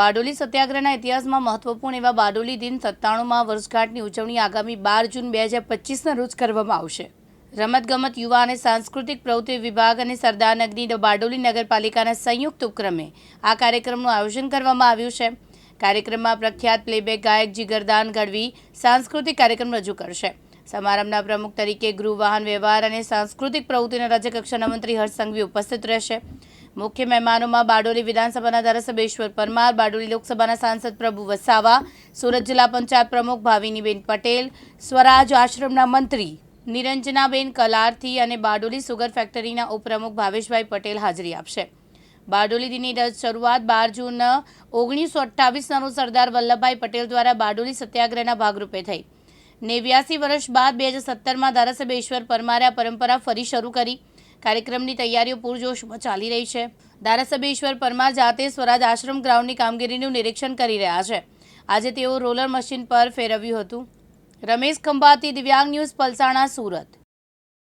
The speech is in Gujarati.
બારડોલી સત્યાગ્રહના ઇતિહાસમાં મહત્વપૂર્ણ એવા બારડોલી દિન સત્તાણુંમાં વર્ષગાંઠની ઉજવણી આગામી બાર જૂન બે હજાર પચીસના રોજ કરવામાં આવશે. રમતગમત, યુવા અને સાંસ્કૃતિક પ્રવૃત્તિ વિભાગ અને સરદારનગરની બારડોલી નગરપાલિકાના સંયુક્ત ઉપક્રમે આ કાર્યક્રમનું આયોજન કરવામાં આવ્યું છે. કાર્યક્રમમાં પ્રખ્યાત પ્લેબેક ગાયક જીગરદાન ગઢવી સાંસ્કૃતિક કાર્યક્રમ રજૂ કરશે. સમારંભના પ્રમુખ તરીકે ગૃહ વાહન વ્યવહાર અને સાંસ્કૃતિક પ્રવૃત્તિના રાજ્યકક્ષાના મંત્રી હર્ષ સંઘવી ઉપસ્થિત રહેશે. મુખ્ય મહેમાનોમાં બારડોલી વિધાનસભાના ધારાસભ્ય પરમાર, બારડોલી લોકસભાના સાંસદ પ્રભુ વસાવા, સુરત જિલ્લા પંચાયત પ્રમુખ ભાવિનીબેન પટેલ, સ્વરાજ આશ્રમના મંત્રી નિરંજનાબેન કલારથી અને બારડોલી સુગર ફેક્ટરીના ઉપપ્રમુખ ભાવેશભાઈ પટેલ હાજરી આપશે. બારડોલી દિનની શરૂઆત બાર જૂન ઓગણીસો અઠ્ઠાવીસના રોજ સરદાર વલ્લભભાઈ પટેલ દ્વારા બારડોલી સત્યાગ્રહના ભાગરૂપે થઈ. નેવ્યાસી વર્ષ બાદ બે હજાર સત્તરમાં ધારાસભ્ય ઈશ્વર પરમારે આ પરંપરા ફરી શરૂ કરી. કાર્યક્રમની તૈયારીઓ પૂરજોશમાં ચાલી રહી છે. ધારાસભ્ય ઈશ્વર પરમાર જાતે સ્વરાજ આશ્રમ ગ્રાઉન્ડની કામગીરીનું નિરીક્ષણ કરી રહ્યા છે. આજે તેઓ રોલર મશીન પર ફેરવ્યું હતું. રમેશ ખંભાતી, દિવ્યાંગ ન્યૂઝ, પલસાણા, સુરત.